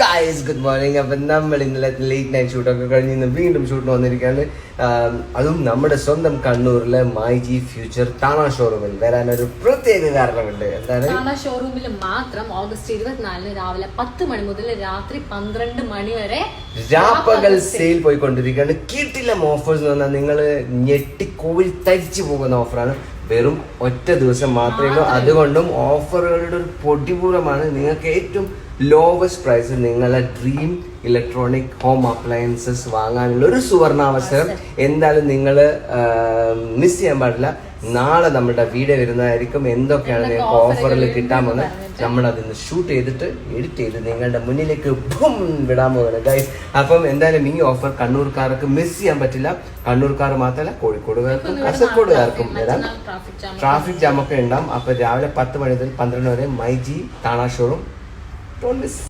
Guys good morning അപ്പം നമ്മൾ ഇന്നലെ ലേറ്റ് നൈറ്റ് ഷൂട്ടൊക്കെ കഴിഞ്ഞ് ഇന്ന് വീണ്ടും ഷൂട്ടിന് വന്നിരിക്കുകയാണ്. അതും നമ്മുടെ സ്വന്തം കണ്ണൂരിലെ മൈജി ഫ്യൂച്ചർ താണ ഷോറൂമിൽ വരാനൊരു പ്രത്യേക കാരണമുണ്ട്. എന്താണ്? ഷോറൂമിൽ മാത്രം ഓഗസ്റ്റ് ഇരുപത്തിനാലിന് രാവിലെ പത്ത് മണി മുതൽ രാത്രി പന്ത്രണ്ട് മണി വരെ രാപ്പകൽ സെയിൽ പോയിക്കൊണ്ടിരിക്കുകയാണ്. കിട്ടില്ല ഓഫേഴ്സ് എന്ന് പറഞ്ഞാൽ നിങ്ങൾ ഞെട്ടിക്കോവിൽ തരിച്ചു പോകുന്ന ഓഫറാണ് വെറും ഒറ്റ ദിവസം മാത്രമേ ഉള്ളൂ. അതുകൊണ്ടും ഓഫറുകളുടെ ഒരു പൊടിപൂരമാണ് നിങ്ങൾക്ക് ഏറ്റവും ലോവസ്റ്റ് പ്രൈസിൽ നിങ്ങളെ ഡ്രീം ഇലക്ട്രോണിക് ഹോം അപ്ലയൻസസ് വാങ്ങാനുള്ള ഒരു സുവർണാവസരം. എന്തായാലും നിങ്ങൾ മിസ് ചെയ്യാൻ പാടില്ല. നാളെ നമ്മുടെ വീഡിയോ വരുന്നതായിരിക്കും. എന്തൊക്കെയാണ് നിങ്ങൾക്ക് ഓഫറിൽ കിട്ടാൻ പോകുന്നത്? നമ്മൾ അതിന്ന് ഷൂട്ട് ചെയ്തിട്ട് എഡിറ്റ് ചെയ്ത് നിങ്ങളുടെ മുന്നിലേക്ക് ബും വിടാൻ പോകുന്നത് ഗൈസ് അപ്പം എന്തായാലും ഈ ഓഫർ കണ്ണൂർക്കാർക്ക് മിസ് ചെയ്യാൻ പറ്റില്ല. കണ്ണൂർക്കാർ മാത്രമല്ല കോഴിക്കോടുകാർക്കും കാസർഗോഡുകാർക്കും വരാം ട്രാഫിക് ജാം ട്രാഫിക് ജാം ഒക്കെ ഉണ്ടാവും. അപ്പൊ രാവിലെ പത്ത് മണി മുതൽ പന്ത്രണ്ട് വരെ my G Thana showroom don't miss